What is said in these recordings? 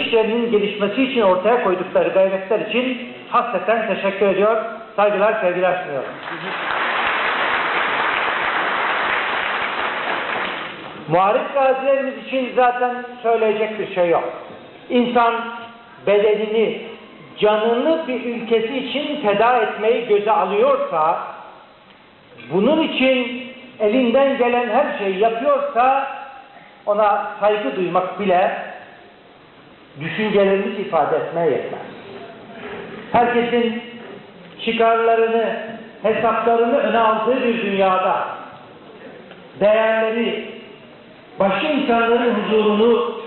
işlerinin gelişmesi için ortaya koydukları gayretler için hasreten teşekkür ediyor. Saygılar, sevgiler sunuyorum. Muharip gazilerimiz için zaten söyleyecek bir şey yok. İnsan bedenini, canını bir ülkesi için feda etmeyi göze alıyorsa, bunun için elinden gelen her şeyi yapıyorsa, ona saygı duymak bile düşüncelerimizi ifade etmeye yetmez. Herkesin çıkarlarını, hesaplarını öne aldığı bir dünyada değerleri, başka insanların huzurunu,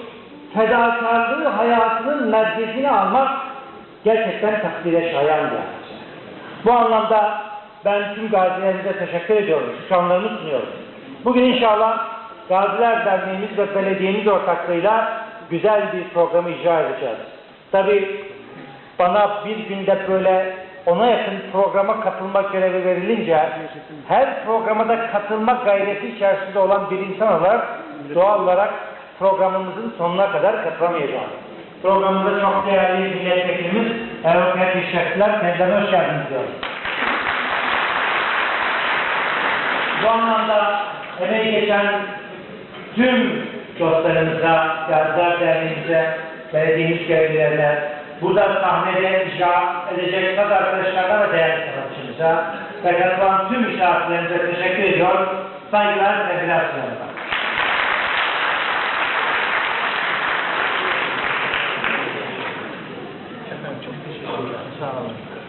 fedakarlığı hayatının merkezine almak gerçekten takdire şayan bir hadise. Bu anlamda ben tüm gazilerimize teşekkür ediyorum, şükranlarımı sunuyorum. Bugün inşallah Gaziler Derneğimiz ve belediyemiz ortaklığıyla güzel bir programı icra edeceğiz. Tabii bana bir günde böyle ona yakın programa katılma görevi verilince her programa da katılma gayreti içerisinde olan bir insan olarak doğal olarak programımızın sonuna kadar katılamayacağım. Programımızda çok değerli milletvekilimiz Erol Teşekkürler. Kendilerine hoş geldiniz diyorum. Bu anlamda emeği geçen tüm dostlarımıza, Gaziler Derneğimize, belediyemiz görevlilerine, burada sahnede icra edecek kaz arkadaşlarına ve değerli sanatçımıza ve katılan tüm misafirlerimize teşekkür ediyor. Saygılar, çok teşekkür ederim. Sağ olun.